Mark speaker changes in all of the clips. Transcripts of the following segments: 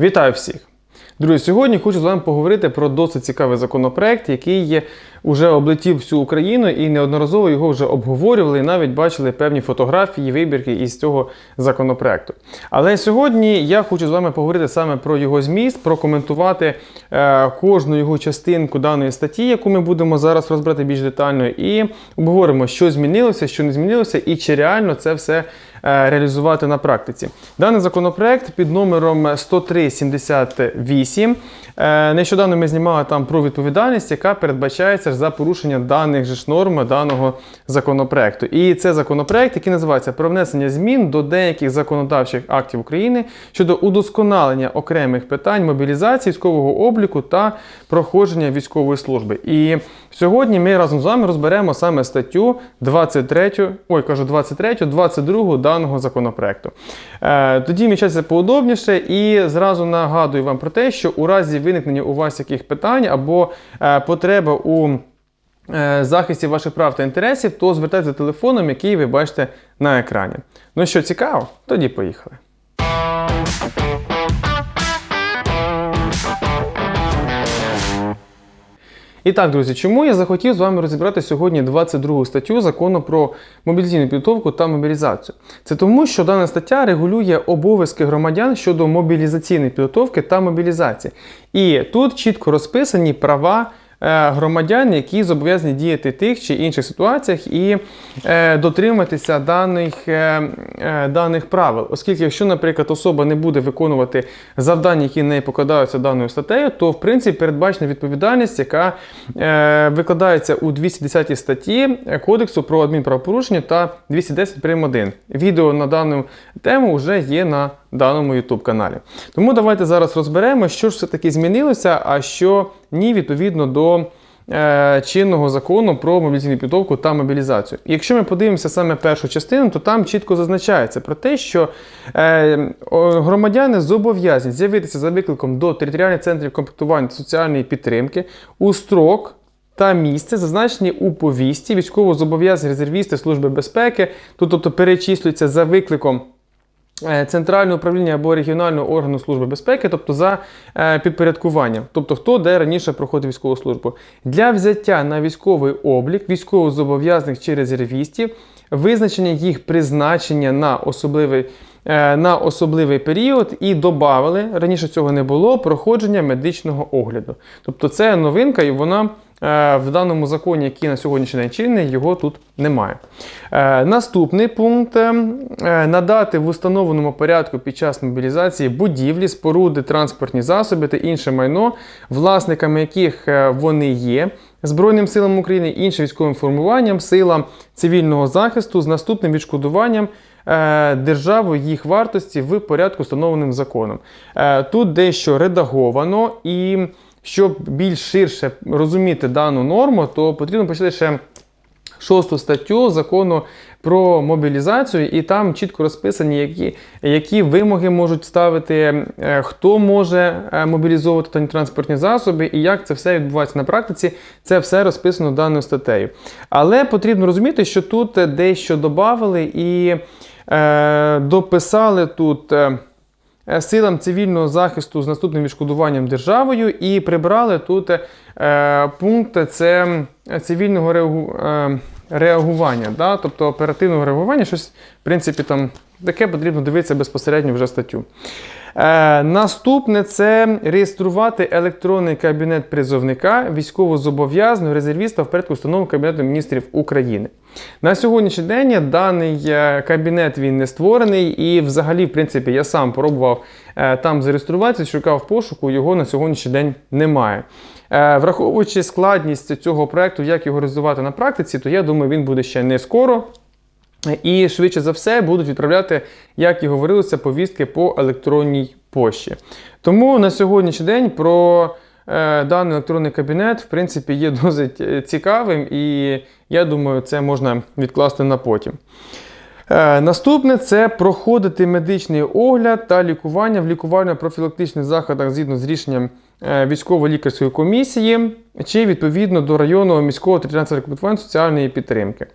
Speaker 1: Вітаю всіх! Друзі, сьогодні хочу з вами поговорити про досить цікавий законопроект, який є, уже облетів всю Україну і неодноразово його вже обговорювали і навіть бачили певні фотографії, вибірки із цього законопроекту. Але сьогодні я хочу з вами поговорити саме про його зміст, прокоментувати е, кожну його частинку даної статті, яку ми будемо зараз розбирати більш детально, і обговоримо, що змінилося, що не змінилося, і чи реально це все реалізувати на практиці. Даний законопроект під номером 10378. Е, Нещодавно ми знімали там про відповідальність, яка передбачається за порушення даних же ж норм даного законопроекту. І це законопроект, який називається про внесення змін до деяких законодавчих актів України щодо удосконалення окремих питань мобілізації, військового обліку та проходження військової служби. І сьогодні ми разом з вами розберемо саме статтю 23, ой, кажу 23, 22 даного законопроекту. Е, тоді мічаться поудобніше і зразу нагадую вам про те, що у разі виникнення у вас яких питань або е, потреба у е, захисті ваших прав та інтересів, то звертайтеся телефоном, який ви бачите на екрані. Ну що, цікаво? Тоді поїхали. І так, друзі, чому я захотів з вами розібрати сьогодні 22 статтю закону про мобілізаційну підготовку та мобілізацію? Це тому, що дана стаття регулює обов'язки громадян щодо мобілізаційної підготовки та мобілізації. І тут чітко розписані права. Е, Громадян, які зобов'язані діяти в тих чи інших ситуаціях і е, дотриматися даних, е, даних правил. Оскільки, якщо, наприклад, особа не буде виконувати завдання, які в неї покладаються даною статтею, то в принципі передбачена відповідальність, яка викладається у 210 статті Кодексу про адмінправопорушення та 210 прим. 1. Відео на дану тему вже є на даному YouTube каналі. Тому давайте зараз розберемо, що ж все-таки змінилося, а що ні, відповідно до е, чинного закону про мобілізаційну підготовку та мобілізацію. Якщо ми подивимося саме першу частину, то там чітко зазначається про те, що е, громадяни зобов'язані з'явитися за викликом до територіальних центрів комплектування та соціальної підтримки у строк. Та місце зазначені у повісті військово-зобов'язані резервісти Служби безпеки, тут, тобто перечислюються за викликом центрального управління або регіонального органу Служби безпеки, тобто за е, підпорядкуванням, тобто хто де раніше проходив військову службу. Для взяття на військовий облік військовозобов'язаних чи резервістів, визначення їх призначення на особливий. е, На особливий період і додали, раніше цього не було, проходження медичного огляду. Тобто це новинка, і вона е, в даному законі, який на сьогоднішній день чинний, його тут немає. Е, Наступний пункт е, надати в установленому порядку під час мобілізації будівлі, споруди, транспортні засоби та інше майно, власниками яких е, вони є. Збройним силам України, іншим військовим формуванням, силам цивільного захисту з наступним відшкодуванням е, державою їх вартості в порядку, встановленим законом. Е, Тут дещо редаговано, і щоб більш ширше розуміти дану норму, то потрібно почати ще шосту статтю закону про мобілізацію, і там чітко розписані, які, які вимоги можуть ставити, е, хто може е, мобілізовувати транспортні засоби і як це все відбувається на практиці. Це все розписано даною статтею. Але потрібно розуміти, що тут дещо додали і е, дописали тут. Е, е, Силам цивільного захисту з наступним відшкодуванням державою і прибрали тут е, пункт це цивільного реагу, е, реагування, да? тобто оперативного реагування, щось, в принципі, там таке потрібно дивитися безпосередньо вже статтю. Е, наступне це реєструвати електронний кабінет призовника військовозобов'язаного резервіста в порядку встановленого Кабінетом міністрів України. На сьогоднішній день даний е, кабінет він не створений, і взагалі, в принципі, я сам пробував е, там зареєструватися, шукав пошуку, його на сьогоднішній день немає. Враховуючи складність цього проекту, як його реалізувати на практиці, то я думаю, він буде ще не скоро. І швидше за все будуть відправляти, як і говорилося, повістки по електронній пошті. Тому на сьогоднішній день про е, даний електронний кабінет, в принципі, є досить е, цікавим, і я думаю, це можна відкласти на потім. Е, Наступне це проходити медичний огляд та лікування в лікувально-профілактичних заходах згідно з рішенням е, військово-лікарської комісії чи відповідно до районного міського територіального комплектування соціальної підтримки.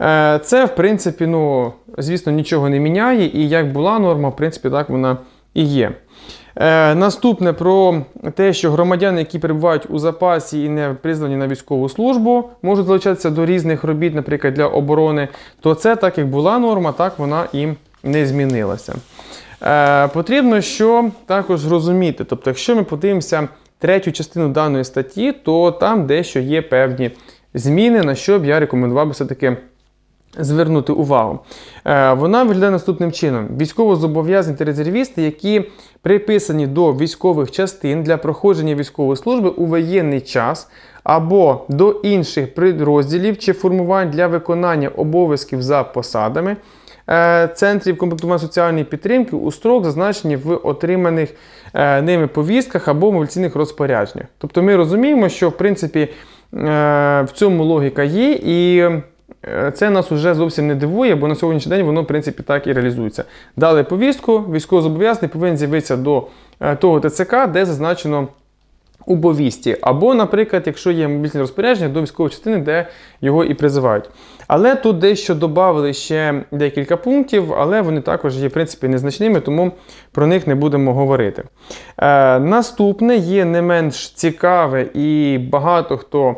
Speaker 1: Е, Це, в принципі, ну, звісно, нічого не міняє, і як була норма, в принципі, так вона і є. Е, наступне про те, що громадяни, які перебувають у запасі і не призвані на військову службу, можуть залучатися до різних робіт, наприклад, для оборони, то це так як була норма, так вона і не змінилася. Е, потрібно що також розуміти. Тобто, якщо ми подивимося третю частину даної статті, то там дещо є певні зміни, на що б я рекомендував все-таки звернути увагу. Е, Вона виглядає наступним чином: військовозобов'язані та резервісти, які приписані до військових частин для проходження військової служби у воєнний час або до інших підрозділів чи формувань для виконання обов'язків за посадами. е, Центрів комплектування соціальної підтримки у строк, зазначені в отриманих е, ними повістках або мобіляційних розпорядженнях. Тобто ми розуміємо, що в принципі в цьому логіка є, і це нас уже зовсім не дивує, бо на сьогоднішній день воно в принципі так і реалізується. Дали повістку, військовозобов'язаний повинен з'явитися до е, того ТЦК, де зазначено у повісті. Або, наприклад, якщо є мобільне розпорядження до військової частини, де його і призивають. Але тут дещо додали ще декілька пунктів, але вони також є в принципі незначними, тому про них не будемо говорити. Е, наступне є не менш цікаве, і багато хто е,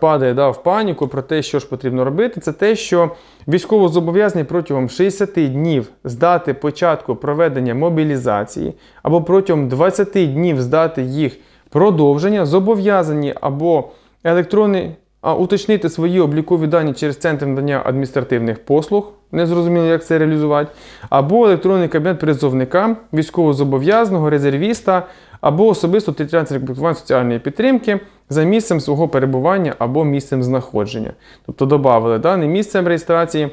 Speaker 1: падає да, в паніку про те, що ж потрібно робити. Це те, що військовозобов'язаний протягом 60 днів з дати початку проведення мобілізації або протягом 20 днів з дати їх продовження зобов'язані або електронний а уточнити свої облікові дані через центр надання адміністративних послуг, не зрозуміло, як це реалізувати, або електронний кабінет призовника, військовозобов'язаного, резервіста, або особисто територіальний комплектування соціальної підтримки за місцем свого перебування або місцем знаходження. Тобто додали да, не місцем реєстрації,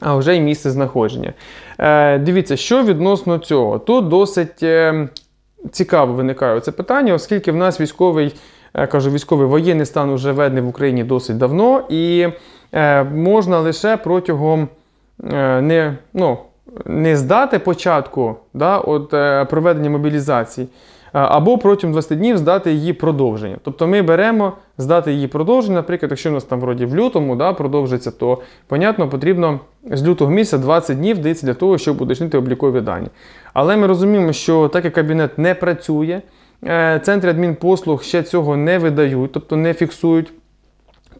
Speaker 1: а вже й місце знаходження. Е, дивіться, що відносно цього. Тут досить е, цікаво виникає це питання, оскільки в нас військовий. Я кажу, військовий воєнний стан вже введений в Україні досить давно, і е, можна лише протягом е, не, ну, не здати початку да, от, е, проведення мобілізації, або протягом 20 днів здати її продовження. Тобто ми беремо здати її продовження. Наприклад, якщо у нас там вроді в лютому да, продовжиться, то понятно, потрібно з лютого місяця 20 днів дається для того, щоб уточнити облікові дані. Але ми розуміємо, що так як кабінет не працює. Е, Центри адмінпослуг ще цього не видають, тобто не фіксують.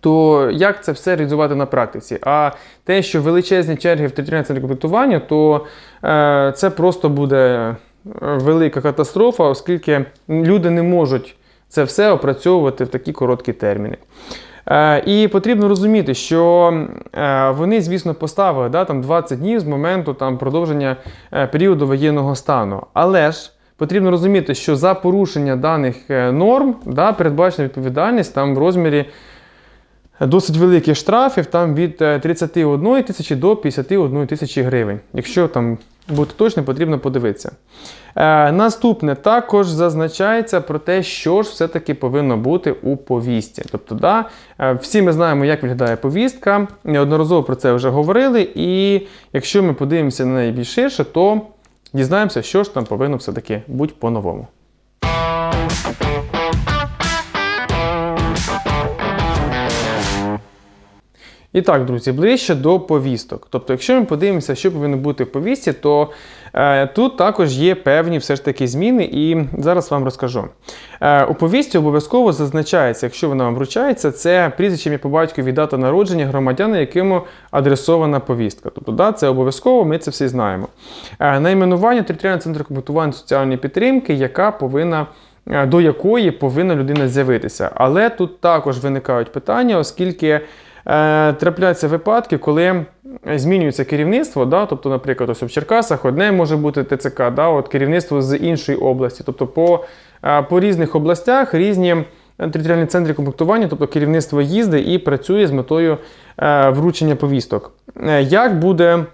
Speaker 1: То як це все реалізувати на практиці? А те, що величезні черги в територіальному центрі комплектування, то е, це просто буде е, велика катастрофа, оскільки люди не можуть це все опрацьовувати в такі короткі терміни. Е, і потрібно розуміти, що е, вони, звісно, поставили да, там 20 днів з моменту там, продовження е, періоду воєнного стану. Але ж потрібно розуміти, що за порушення даних норм да, передбачена відповідальність там в розмірі досить великих штрафів, там від е, 31 тисячі до 51 тисячі гривень. Якщо там бути точним, потрібно подивитися. Е, наступне також зазначається про те, що ж все-таки повинно бути у повісті. Тобто, да, е, всі ми знаємо, як виглядає повістка, неодноразово про це вже говорили, і якщо ми подивимося на неї ширше, то дізнаємося, що ж там повинно все-таки бути по-новому. І так, друзі, ближче до повісток. Тобто, якщо ми подивимося, що повинно бути в повісті, то е, тут також є певні все ж таки зміни, і зараз вам розкажу. Е, у повісті обов'язково зазначається, якщо вона вам вручається, це прізвище ім'я по батькові дата народження громадяна, якому адресована повістка. Тобто, да, це обов'язково, ми це всі знаємо. Е, найменування територіального центру комплектування соціальної підтримки, яка повинна. е, До якої повинна людина з'явитися. Але тут також виникають питання, оскільки трапляються випадки, коли змінюється керівництво. Да? Тобто, наприклад, ось в Черкасах одне може бути ТЦК, да? от керівництво з іншої області. Тобто по, е, по різних областях різні територіальні центри комплектування, тобто керівництво їздить і працює з метою е, вручення повісток. Е, як буде.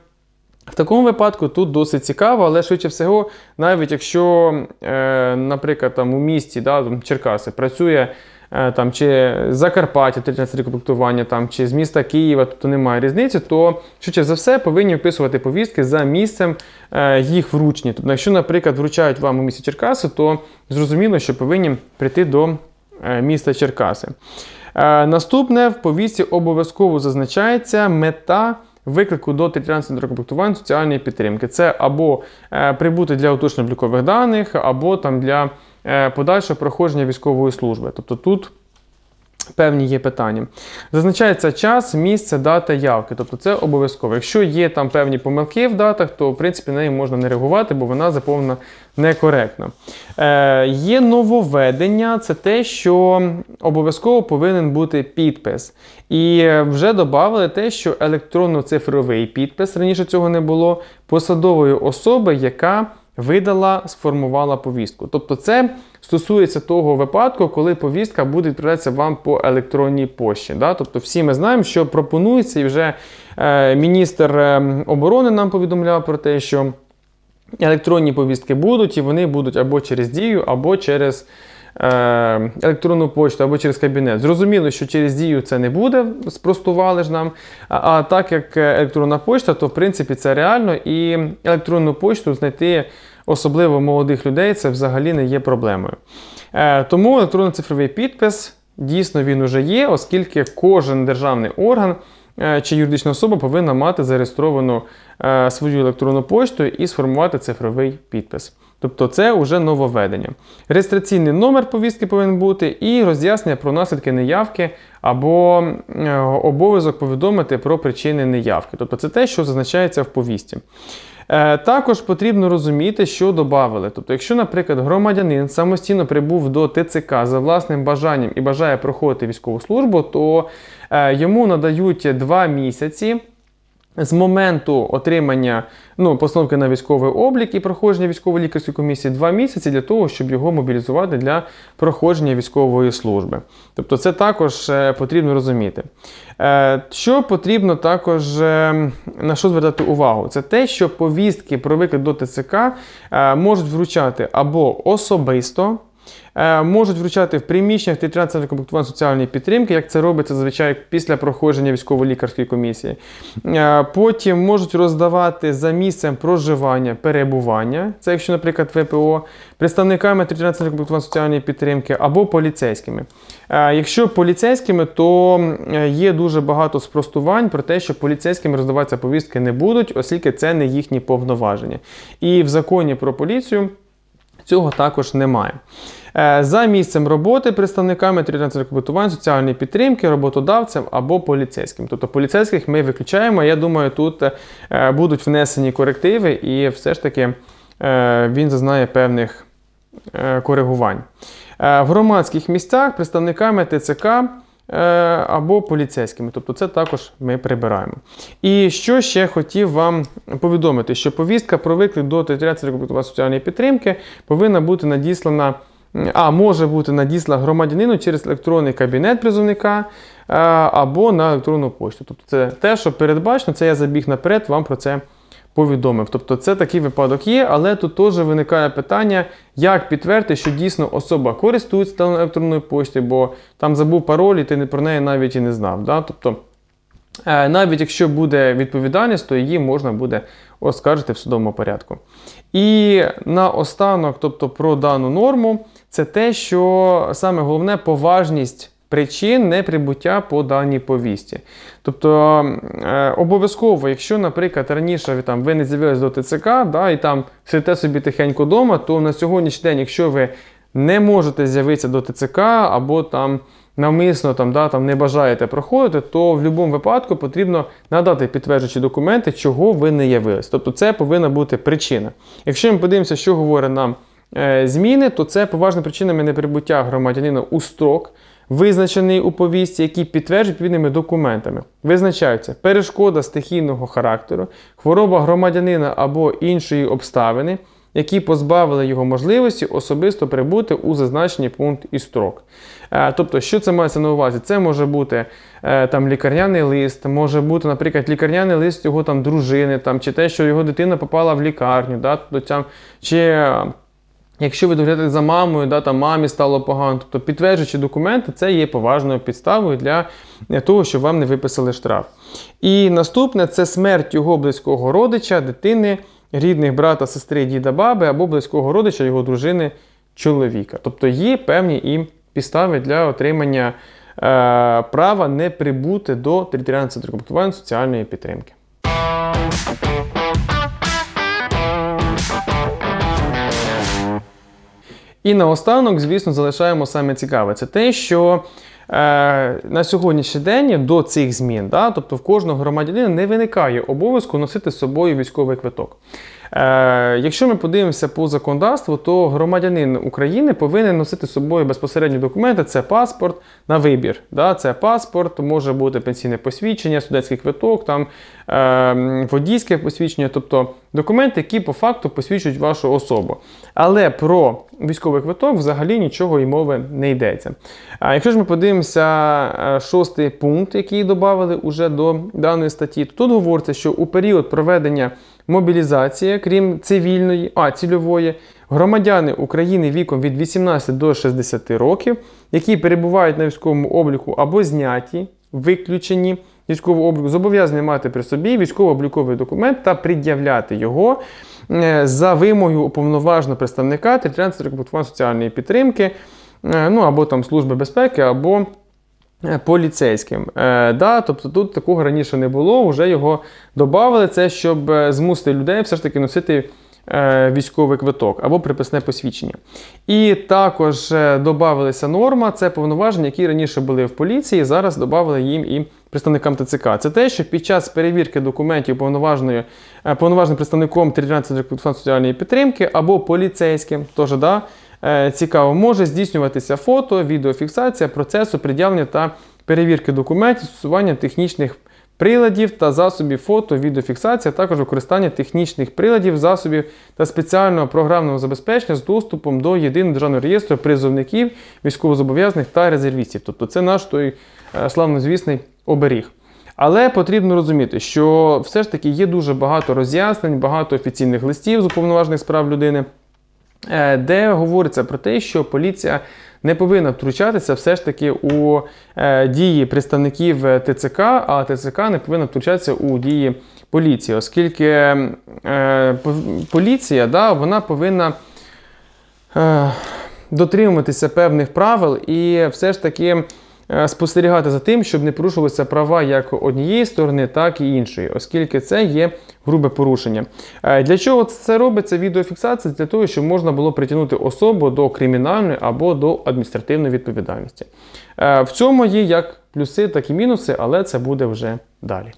Speaker 1: В такому випадку тут досить цікаво, але швидше всього, навіть якщо, е, наприклад, там у місті да, там, Черкаси працює е, там, чи Закарпаття, територіальне комплектування, там, чи з міста Києва, тобто немає різниці, то швидше за все повинні вписувати повістки за місцем е, їх вручення. Тобто, якщо, наприклад, вручають вам у місті Черкаси, то зрозуміло, що повинні прийти до е, міста Черкаси. Е, Наступне в повістці обов'язково зазначається мета виклику до територіального комплектування соціальної підтримки. Це або е, прибути для уточнення облікових даних, або там для е, подальшого проходження військової служби. Тобто тут певні є питання. Зазначається час, місце, дата явки. Тобто це обов'язково. Якщо є там певні помилки в датах, то в принципі на неї можна не реагувати, бо вона заповнена некоректно. Е, Є нововведення, це те, що обов'язково повинен бути підпис. І вже додали те, що електронно-цифровий підпис, раніше цього не було, посадової особи, яка видала, сформувала повістку. Тобто, це стосується того випадку, коли повістка буде відправлятися вам по електронній пошті. Да? Тобто, всі ми знаємо, що пропонується, і вже е, міністр е, оборони нам повідомляв про те, що електронні повістки будуть, і вони будуть або через дію, або через. Е, Електронну почту або через кабінет. Зрозуміло, що через дію це не буде, спростували ж нам. А, так як е, електронна почта, то в принципі це реально, і електронну почту знайти особливо молодих людей, це взагалі не є проблемою. Е, Тому електронно-цифровий підпис дійсно він уже є, оскільки кожен державний орган чи юридична особа повинна мати зареєстровану свою електронну пошту і сформувати цифровий підпис. Тобто це вже нововведення. Реєстраційний номер повістки повинен бути і роз'яснення про наслідки неявки або е, обов'язок повідомити про причини неявки. Тобто це те, що зазначається в повісті. Е, Також потрібно розуміти, що додали. Тобто, якщо, наприклад, громадянин самостійно прибув до ТЦК за власним бажанням і бажає проходити військову службу, то е, йому надають 2 місяці. З моменту отримання ну, постановки на військовий облік і проходження військової лікарської комісії 2 місяці для того, щоб його мобілізувати для проходження військової служби. Тобто це також е, потрібно розуміти. Е, Що потрібно також е, на що звертати увагу? Це те, що повістки про виклик до ТЦК можуть вручати або особисто. Е, Можуть вручати в приміщеннях територіального центру комплектування соціальної підтримки, як це робиться зазвичай після проходження військово-лікарської комісії. Е, Потім можуть роздавати за місцем проживання, перебування, це якщо, наприклад, ВПО, представниками територіального центру комплектування соціальної підтримки або поліцейськими. Е, Якщо поліцейськими, то є дуже багато спростувань про те, що поліцейськими роздаватися повістки не будуть, оскільки це не їхні повноваження. І в законі про поліцію. Цього також немає. Е, За місцем роботи представниками територіального комплектування, соціальної підтримки, роботодавцем або поліцейським. Тобто поліцейських ми виключаємо. Я думаю, тут е, будуть внесені корективи, і все ж таки е, він зазнає певних коригувань. В громадських місцях представниками ТЦК або поліцейськими. Тобто це також ми прибираємо. І що ще хотів вам повідомити, що повістка про виклик до комплектування соціальної підтримки повинна бути надіслана. А може бути надіслана громадянину через електронний кабінет призовника е, або на електронну пошту. Тобто це те, що передбачено, це я забіг наперед, вам про це повідомив. Тобто це такий випадок є, але тут теж виникає питання, як підтвердити, що дійсно особа користується електронною поштою, бо там забув пароль, і ти про неї навіть і не знав. Да? Тобто, е, навіть якщо буде відповідальність, то її можна буде оскаржити в судовому порядку. І наостанок, тобто про дану норму, це те, що саме головне поважність причин неприбуття по даній повісті. Тобто е, обов'язково, якщо, наприклад, раніше там, ви не з'явились до ТЦК да, і там сидите собі тихенько вдома, то на сьогоднішній день, якщо ви не можете з'явитися до ТЦК або там навмисно там, да, там, не бажаєте проходити, то в будь-якому випадку потрібно надати підтверджуючі документи, чого ви не явились. Тобто це повинна бути причина. Якщо ми подивимося, що говорить нам е, зміни, то це поважними причинами неприбуття громадянина у строк, визначений у повісті, які підтверджують відповідними документами. Визначаються перешкода стихійного характеру, хвороба громадянина або іншої обставини, які позбавили його можливості особисто прибути у зазначений пункт і строк. Е, Тобто, що це мається на увазі? Це може бути е, там лікарняний лист, може бути, наприклад, лікарняний лист його там дружини, там, чи те, що його дитина попала в лікарню, да, тобто, там, чи Якщо ви доглядаєте за мамою, да, там мамі стало погано, тобто підтверджуючи документи, це є поважною підставою для того, щоб вам не виписали штраф. І наступне це смерть його близького родича, дитини, рідних брата, сестри, діда, баби або близького родича його дружини, чоловіка. Тобто є певні і підстави для отримання е, права не прибути до територіального центру комплектування соціальної підтримки. І наостанок, звісно, залишаємо саме цікаве. Це те, що е, на сьогоднішній день до цих змін, да, тобто в кожного громадянина не виникає обов'язку носити з собою військовий квиток. Е, якщо ми подивимося по законодавству, то громадянин України повинен носити з собою безпосередні документи: це паспорт на вибір. Да? Це паспорт, може бути пенсійне посвідчення, студентський квиток, там, е, водійське посвідчення, тобто документи, які по факту посвідчують вашу особу. Але про військовий квиток взагалі нічого і мови не йдеться. А якщо ж ми подивимося е, шостий пункт, який додали уже до даної статті, то тут говориться, що у період проведення мобілізації, крім цивільної, а цільової, громадяни України віком від 18 до 60 років, які перебувають на військовому обліку або зняті, виключені військового обліку, зобов'язані мати при собі військово-обліковий документ та пред'являти його е, за вимогою уповноваженого представника територіальної комплектування соціальної підтримки, е, ну або там Служби безпеки, або поліцейським. Е, да, тобто тут такого раніше не було, вже його додали. Це щоб е, змусити людей все ж таки носити е, військовий квиток або приписне посвідчення. І також е, додавалася норма, це повноваження, які раніше були в поліції, зараз додали їм і представникам ТЦК. Це те, що під час перевірки документів повноважною, е, повноважним представником територіальної соціальної підтримки або поліцейським, теж да, е, цікаво, може здійснюватися фото, відеофіксація процесу пред'явлення та перевірки документів, застосування технічних приладів та засобів фото, відеофіксація, також використання технічних приладів, засобів та спеціального програмного забезпечення з доступом до єдиного державного реєстру призовників, військовозобов'язаних та резервістів. Тобто це наш той е, славнозвісний оберіг. Але потрібно розуміти, що все ж таки є дуже багато роз'яснень, багато офіційних листів з уповноважених справ людини, е, де говориться про те, що поліція не повинна втручатися все ж таки у е, дії представників е, ТЦК, а ТЦК не повинна втручатися у дії поліції, оскільки е, поліція да, вона повинна е, дотримуватися певних правил і все ж таки е, спостерігати за тим, щоб не порушувалися права як однієї сторони, так і іншої, оскільки це є грубе порушення. Е, Для чого це робиться відеофіксація? Для того, щоб можна було притягнути особу до кримінальної або до адміністративної відповідальності. Е, В цьому є як плюси, так і мінуси, але це буде вже далі.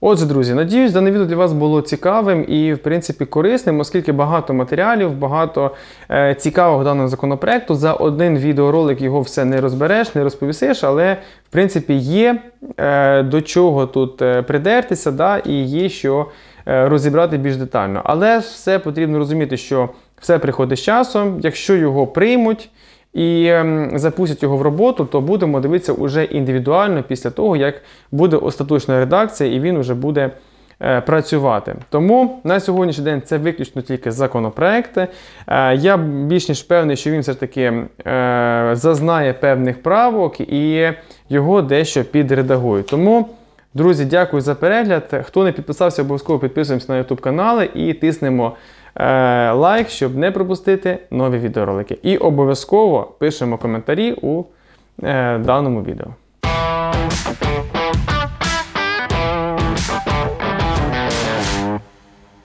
Speaker 1: Отже, друзі, надіюсь, дане відео для вас було цікавим і, в принципі, корисним, оскільки багато матеріалів, багато е, цікавого даного законопроекту. За один відеоролик його все не розбереш, не розповісиш, але в принципі є е, до чого тут е, придертися, да, і є що розібрати більш детально. Але все потрібно розуміти, що все приходить з часом, якщо його приймуть і ем, запустять його в роботу, то будемо дивитися уже індивідуально після того, як буде остаточна редакція і він вже буде е, працювати. Тому на сьогоднішній день це виключно тільки законопроекти. Е, я більш ніж певний, що він все ж таки е, зазнає певних правок і його дещо підредагують. Тому. Друзі, дякую за перегляд. Хто не підписався, обов'язково підписуємося на YouTube канали і тиснемо лайк, щоб не пропустити нові відеоролики. І обов'язково пишемо коментарі у е, даному відео.